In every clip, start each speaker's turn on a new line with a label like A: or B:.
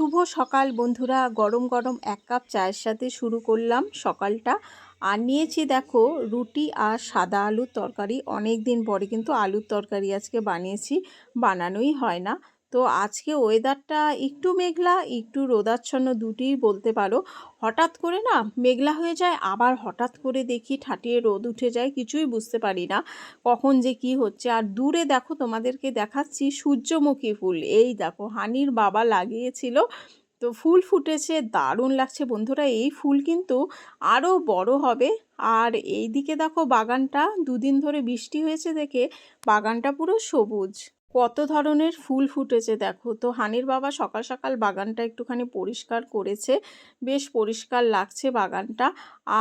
A: শুভ সকাল বন্ধুরা। গরম গরম এক কাপ চায়ের সাথে শুরু করলাম সকালটা। আর নিয়েছি দেখো রুটি আর সাদা আলুর তরকারি। অনেক দিন পরে কিন্তু আলুর তরকারি আজকে বানিয়েছি। বানানোই হয় না। তো আজকে ওয়েদারটা একটু মেঘলা, একটু রোদাচ্ছন্ন দুটিই বলতে পারো। হঠাৎ করে না মেঘলা হয়ে যায়, আবার হঠাৎ করে দেখি ঠাটিয়ে রোদ উঠে যায়, কিছুই বুঝতে পারি না। কখন যে কি হচ্ছে? আর দূরে দেখো তোমাদেরকে দেখাচ্ছি সূর্যমুখী ফুল। এই দেখো হানির বাবা লাগিয়েছিল, তো ফুল ফুটেছে, দারুণ লাগছে। বন্ধুরা, এই ফুল কিন্তু আরও বড় হবে। আর এই দিকে দেখো বাগানটা, দুদিন ধরে বৃষ্টি হয়েছে দেখে বাগানটা পুরো সবুজ। কত ধরনের ফুল ফুটেছে দেখো। তো হানির বাবা সকাল সকাল বাগানটা একটুখানি পরিষ্কার করেছে, বেশ পরিষ্কার লাগছে বাগানটা।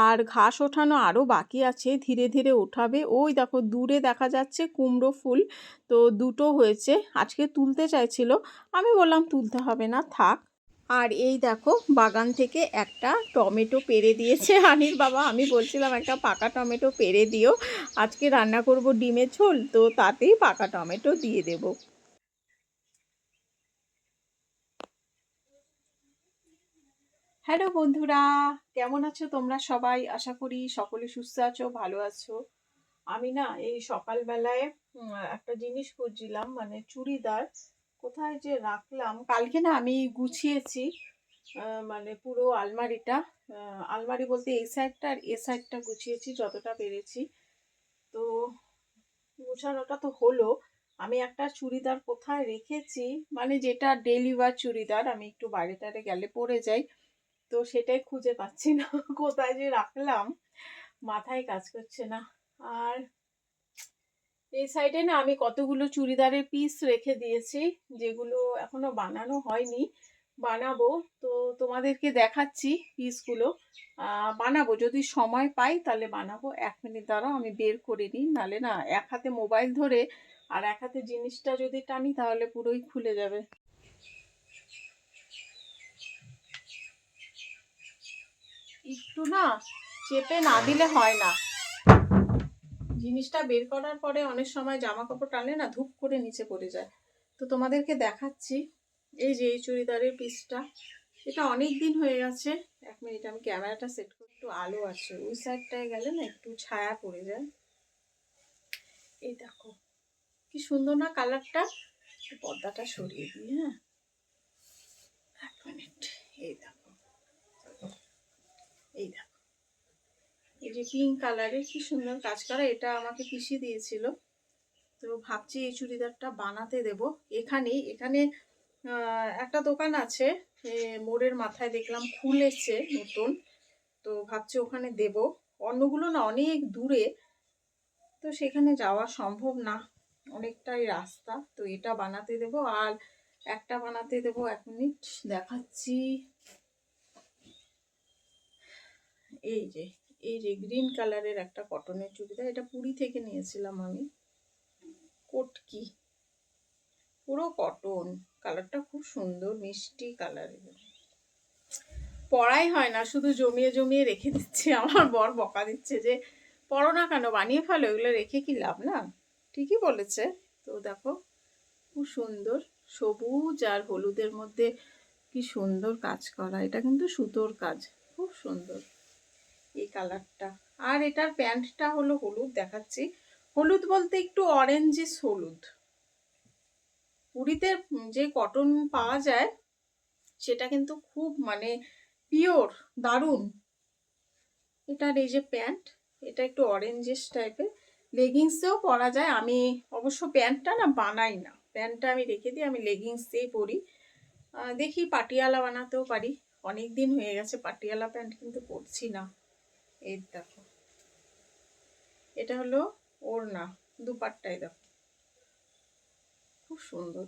A: আর ঘাস ওঠানো আরও বাকি আছে, ধীরে ধীরে ওঠাবে। ওই দেখো, দূরে দেখা যাচ্ছে কুমড়ো ফুল, তো দুটো হয়েছে। আজকে তুলতে চাইছিল, আমি বললাম তুলতে হবে না, থাক। আর এই দেখো, বাগান থেকে একটা টমেটো পেরে দিয়েছে হানির বাবা। আমি বলছিলাম, একটা পাকা টমেটো পেরে দিও। আজকে রান্না করব ডিমের ঝোল, তো তাতেই পাকা টমেটো দিয়ে দেব। হ্যালো বন্ধুরা, কেমন আছো তোমরা সবাই? আশা করি সকলে সুস্থ আছো, ভালো আছো। আমি না এই সকালবেলায় একটা জিনিস খুঁজছিলাম মানে চুড়িদার। কোথায় যে রাখলাম, কালকে না আমি গুছিয়েছি মানে পুরো আলমারিটা। আলমারি বলতে এই সাইডটা আর এ সাইডটা গুছিয়েছি যতটা পেরেছি। তো গোছানোটা তো হলো। আমি একটা চুড়িদার কোথায় রেখেছি মানে যেটা ডেলি ওয়ার চুড়িদার, আমি একটু বাইরে টাইরে গেলে পরে যাই। তো সেটাই খুঁজে পাচ্ছি না, কোথায় যে রাখলাম, মাথায় কাজ করছে না। আর এই সাইডে না আমি কতগুলো চুড়িদারের পিস রেখে দিয়েছি, যেগুলো এখনও বানানো হয়নি। বানাবো। তো তোমাদেরকে দেখাচ্ছি পিসগুলো বানাবো। যদি সময় পাই তাহলে বানাবো। এক মিনিট দাঁড়াও, আমি বের করে নিই। নালে না, এক হাতে মোবাইল ধরে আর এক হাতে জিনিসটা যদি টানি তাহলে পুরোই খুলে যাবে। একটু না চেপে না দিলে হয় না। জিনিসটা বের করার পরে অনেক সময় জামা কাপড় টানলে না ধূপ করে নিচে পড়ে যায়। তো তোমাদেরকে দেখাচ্ছি এই যে এই চুড়িদারের পিসটা। এটা অনেক দিন হয়ে গেছে। এক মিনিট, আমি ক্যামেরাটা সেট করে। একটু আলো আছে। ওই সাইডটায় গেলে না একটু ছায়া পড়ে যায়। এই দেখো, কি সুন্দর না কালারটা? পর্দাটা সরিয়ে দিই হ্যাঁ? এক মিনিট, এই দেখো। এই দেখো। এই যে পিঙ্ক কালারের কি সুন্দর কাজ করা, এটা আমাকে পিসি দিয়েছিল। তো ভাবছি এই চুড়িদারটা বানাতে দেব। এখানেই, এখানে একটা দোকান আছে মোড়ের মাথায় দেখলাম খুলেছে নতুন। তো ভাবছি ওখানে দেব। অন্যগুলো না অনেক দূরে, তো সেখানে যাওয়া সম্ভব না। অনেকটাই রাস্তা, তো এটা বানাতে দেব। আর একটা বানাতে দেব, এক মিনিট দেখাচ্ছি। এই যে এই যে গ্রিন কালারের একটা কটনের চুড়িদার, এটা পুরী থেকে নিয়েছিলাম আমি। কটকি পুরো কটন কালারটা খুব সুন্দর, মিষ্টি কালারের পড়াই হয় না, শুধু জমিয়ে জমিয়ে রেখে দিচ্ছে, আমার বর বকা দিচ্ছে যে, পড়ো না কেন, বানিয়ে ফেলো, এগুলো রেখে কি লাভ না? ঠিকই বলেছে। তো দেখো, খুব সুন্দর, সবুজ আর হলুদের মধ্যে কি সুন্দর কাজ করা, এটা কিন্তু সুতোর কাজ, খুব সুন্দর। এই কালারটা। আর এটার প্যান্টটা হলো হলুদ, দেখাচ্ছি। হলুদ বলতে একটু অরেঞ্জিস হলুদ। পুরীতে যে কটন পাওয়া যায়, সেটা কিন্তু খুব মানে পিওর দারুণ। এটার এই যে প্যান্ট, এটা একটু অরেঞ্জিস টাইপের লেগিংসেও পরা যায়। আমি অবশ্য প্যান্টটা না, বানাই না। প্যান্টটা আমি রেখে দিই, আমি লেগিংস দিয়েই পরি দেখি, পাটিয়ালা বানাতেও পারি। অনেক দিন হয়ে গেছে, পাটিয়ালা প্যান্ট কিন্তু পরছি না। এই দেখো। এটা হলো ওড়না, দুপাট্টাই দেখো। খুব সুন্দর।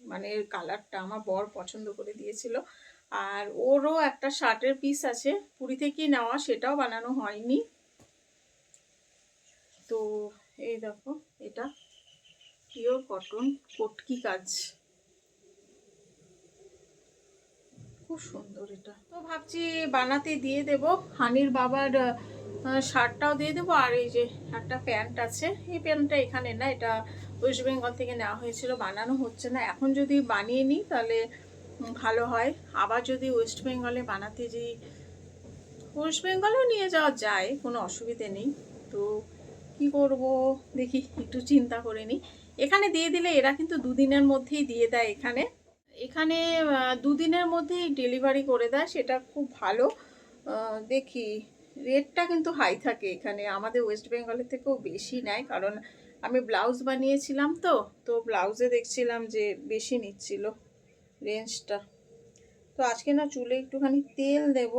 A: মানে এর কালারটা আমার বর পছন্দ করে দিয়েছিল। আর ওরও একটা শার্টের পিস আছে, পুরী থেকেই নেওয়া, সেটাও বানানো হয়নি। তো এই দেখো, এটা পিওর কটন কটকি কাজ। খুব সুন্দর এটা। তো ভাবছি বানাতে দিয়ে দেব। হানির বাবার শার্টটাও দিয়ে দেবো। আর এই যে একটা প্যান্ট আছে, এই প্যান্টটা এখানে না, এটা ওয়েস্ট বেঙ্গল থেকে নেওয়া হয়েছিল, বানানো হচ্ছে না। এখন যদি বানিয়ে নিই, তাহলে ভালো হয়। আবার যদি ওয়েস্ট বেঙ্গলে বানাতে যাই, ওয়েস্ট বেঙ্গলেও নিয়ে যাওয়া যায়, কোনো অসুবিধে নেই। তো কি করব, দেখি, একটু চিন্তা করে নিই। এখানে দিয়ে দিলে এরা কিন্তু দুদিনের মধ্যেই দিয়ে দেয় এখানে। এখানে দুদিনের মধ্যেই ডেলিভারি করে দেয়, সেটা খুব ভালো। দেখি রেটটা কিন্তু হাই থাকে এখানে। আমাদের ওয়েস্ট বেঙ্গলের থেকেও বেশি নেয়, কারণ আমি ব্লাউজ বানিয়েছিলাম তো তো ব্লাউজে দেখছিলাম যে বেশি নিচ্ছিল রেঞ্জটা তো আজকে না চুলে একটুখানি তেল দেব।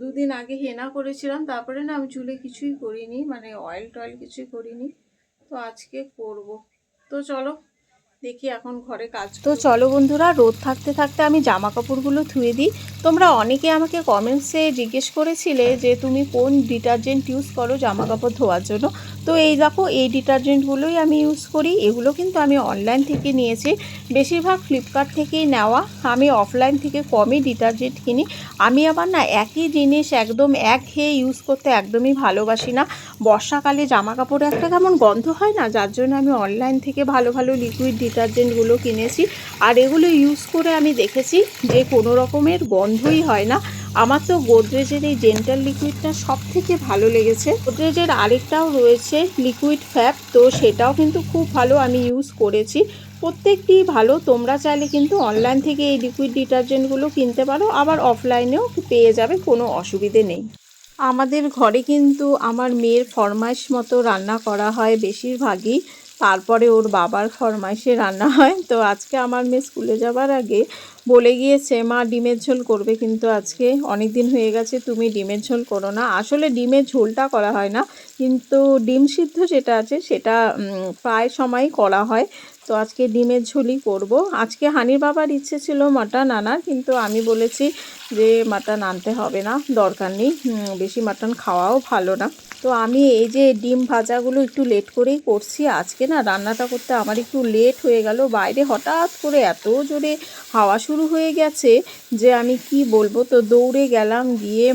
A: দুদিন আগে হেনা করেছিলাম, তারপরে না আমি চুলে কিছুই করিনি মানে অয়েল টয়েল কিছুই করিনি। তো আজকে করব। তো চলো দেখি এখন ঘরে কাজ তো চলো বন্ধুরা রোদ থাকতে থাকতে আমি জামা কাপড়গুলো ধুয়ে দিই। তোমরা অনেকে আমাকে কমেন্টসে জিজ্ঞেস করেছিলে যে তুমি কোন ডিটারজেন্ট ইউজ করো জামা কাপড় ধোয়ার জন্য। তো এই দেখো এই ডিটারজেন্টগুলোই আমি ইউজ করি। এগুলো কিন্তু আমি অনলাইন থেকে নিয়েছি। বেশিরভাগ ফ্লিপকার্ট থেকেই নেওয়া। আমি অফলাইন থেকে কমই ডিটারজেন্ট কিনি। আমি আবার না একই জিনিস একদম এক খেয়ে ইউজ করতে একদমই ভালোবাসি না। বর্ষাকালে জামা কাপড়ে একটা কেমন গন্ধ হয় না? যার জন্য আমি অনলাইন থেকে ভালো ভালো লিকুইড ডিটারজেন্টগুলো কিনেছি। আর এগুলো ইউজ করে আমি দেখেছি যে কোনো রকমের গন্ধই হয় না। আমার তো গোদরেজের এই জেন্টাল লিকুইডটা সব থেকে ভালো লেগেছে। গোদরেজের আরেকটাও রয়েছে লিকুইড ফ্যাপ তো সেটাও কিন্তু খুব ভালো আমি ইউজ করেছি। প্রত্যেকটি ভালো, তোমরা চাইলে কিন্তু অনলাইন থেকে এই লিকুইড ডিটারজেন্টগুলো কিনতে পারো, আবার অফলাইনেও পেয়ে যাবে, কোনো অসুবিধে নেই। আমাদের ঘরে কিন্তু আমার মেয়ের ফরমাইশ মতো রান্না করা হয় বেশিরভাগই। তারপরে ওর বাবার ফরমাইশে রান্না হয়। তো আজকে আমার মেয়ে স্কুলে যাবার আগে বলে গিয়েছে, মা, ডিমের ঝোল করবে কিন্তু আজকে অনেক দিন হয়ে গেছে, তুমি ডিমের ঝোল করো না। আসলে ডিমের ঝোলটা করা হয় না, কিন্তু ডিম সিদ্ধ যেটা আছে সেটা প্রায় সময়ই করা হয়। তো আজকে ডিমের ঝোলই করব। আজকে হানির বাবার ইচ্ছে ছিল মাটন আনার, কিন্তু আমি বলেছি যে মাটন আনতে হবে না, দরকার নেই। বেশি মাটন খাওয়াও ভালো না। তো আমি এই যে ডিম ভাজাগুলো একটু লেট করেই করছি। আজকে না রান্নাটা করতে আমার একটু লেট হয়ে গেল। বাইরে হঠাৎ করে এত জোরে হাওয়া শুরু হয়ে গেছে যে আমি কি বলব? তো দৌড়ে গেলাম, গিয়ে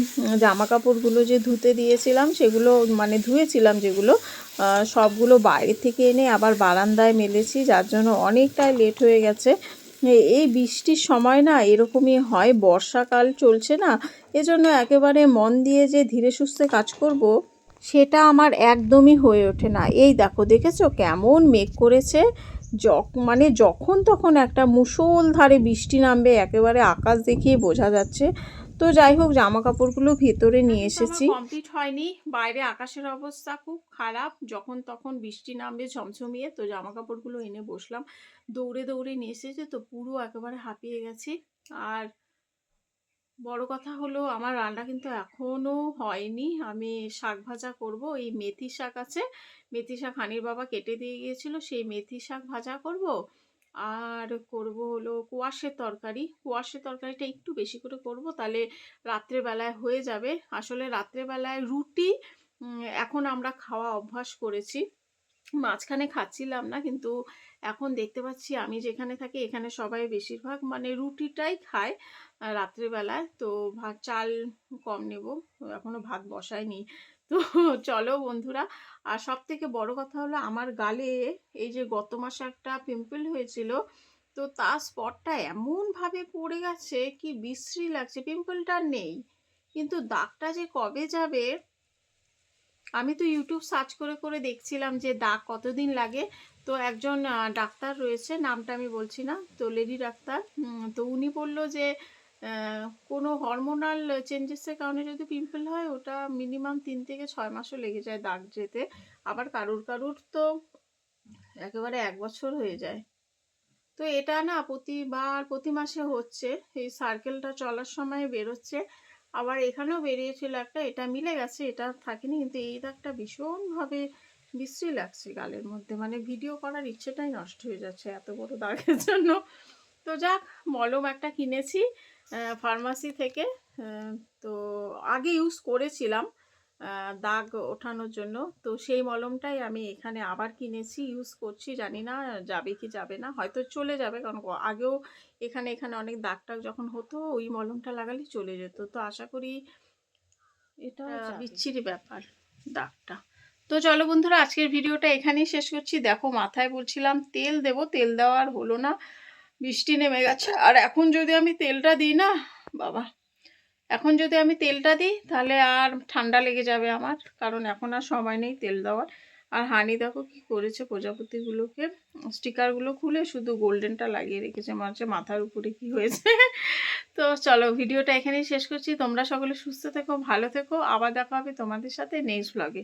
A: জামা কাপড়গুলো যে ধুতে দিয়েছিলাম সেগুলো মানে ধুয়েছিলাম যেগুলো সবগুলো বাইরে থেকে এনে আবার বারান্দায় মেলেছি, যার জন্য অনেকটাই লেট হয়ে গেছে। এই বৃষ্টির সময় না এরকমই হয়। বর্ষাকাল চলছে না। এজন্য একেবারে মন দিয়ে যে ধীরে সুস্থে কাজ করব সেটা আমার একদমই হয়ে ওঠে না। এই দেখো দেখেছ কেমন মেঘ করেছে? যখ মানে যখন তখন একটা মুষলধারে বৃষ্টি নামবে একেবারে আকাশ দেখিয়ে বোঝা যাচ্ছে। তো যাই হোক জামা কাপড়গুলো ভেতরে নিয়ে এসেছি। কমপ্লিট হয়নি। বাইরে আকাশের অবস্থা খুব খারাপ। যখন তখন বৃষ্টি নামবে ঝমঝমিয়ে তো জামা কাপড়গুলো এনে বসলাম। দৌড়ে দৌড়ে নিয়ে এসেছে তো পুরো একেবারে হাঁপিয়ে গেছি। আর বড় কথা হলো আমার রান্না কিন্তু এখনও হয়নি। আমি শাক ভাজা করব। এই মেথি শাক আছে। মেথি শাক হানির বাবা কেটে দিয়ে গিয়েছিল। সেই মেথি শাক ভাজা করব। আর করব হলো কোয়াশের তরকারি। কোয়াশের তরকারিটা একটু বেশি করে করব, তাহলে রাত্রেবেলায় হয়ে যাবে। আসলে রাত্রেবেলায় রুটি এখন আমরা খাওয়া অভ্যাস করেছি। মাঝখানে খাচ্ছিলাম না, কিন্তু এখন দেখতে পাচ্ছি আমি যেখানে থাকি এখানে সবাই বেশিরভাগ মানে রুটিটাই খায় রাত্রেবেলায়। তো ভাত, চাল কম নেব, এখনও ভাত বসায়নি। তো চলো বন্ধুরা, আর সব থেকে বড় কথা হলো আমার গালে এই যে গত মাসে একটা পিম্পল হয়েছিল, তো তার স্পটটা এমনভাবে পড়ে গেছে, কি বিশ্রী লাগছে। পিম্পলটা নেই, কিন্তু দাগটা যে কবে যাবে আমি তো ইউটিউব সার্চ করে করে দেখছিলাম যে দাগ কতদিন লাগে। তো একজন ডাক্তার রয়েছে, নামটা আমি বলছি না, তো লেডি ডাক্তার। তো উনি বলল যে কোনো হরমোনাল চেঞ্জেসের কারণে যদি পিম্পল হয়, ওটা মিনিমাম তিন থেকে ছয় মাসও লেগে যায় দাগ যেতে। আবার কারুর কারুর তো একেবারে এক বছর হয়ে যায়। তো এটা না প্রতিবার, প্রতি মাসে হচ্ছে। এই সার্কেলটা চলার সময় বেরোচ্ছে। আবার এখানেও বেরিয়েছিল একটা, এটা মিলে গেছে, এটা থাকেনি, কিন্তু এই দাগটা ভীষণভাবে বিশ্রী লাগছে গালের মধ্যে। মানে ভিডিও করার ইচ্ছেটাই নষ্ট হয়ে যাচ্ছে এত বড় দাগের জন্য। তো যাক, মলম একটা কিনেছি ফার্মাসি থেকে তো আগে ইউজ করেছিলাম দাগ ওঠানোর জন্য। তো সেই মলমটাই আমি এখানে আবার কিনেছি ইউজ করছি জানি না যাবে কি যাবে না হয়তো চলে যাবে কারণ আগেও এখানে এখানে অনেক দাগ টাগ যখন হতো ওই মলমটা লাগালে চলে যেত। তো আশা করি এটা বিচ্ছিরি ব্যাপার দাগটা। তো চলো বন্ধুরা আজকের ভিডিওটা এখানেই শেষ করছি। দেখো মাথায় বলছিলাম তেল দেব তেল দেওয়ার হলো না। বৃষ্টি নেমে গেছে। আর এখন যদি আমি তেলটা দিই না বাবা। এখন যদি আমি তেলটা দিই, তাহলে আর ঠান্ডা লেগে যাবে আমার, কারণ এখন আর সময় নেই তেল দেওয়ার। আর হানি দেখো কি করেছে, প্রজাপতিগুলোকে স্টিকারগুলো খুলে শুধু গোল্ডেনটা লাগিয়ে রেখেছে হচ্ছে মাথার উপরে কি হয়েছে। তো চলো ভিডিওটা এখানেই শেষ করছি। তোমরা সকলে সুস্থ থেকো, ভালো থেকো। আবার দেখা হবে তোমাদের সাথে নেক্সট ব্লগে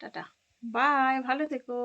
A: টাটা। বাই ভালো থেকো।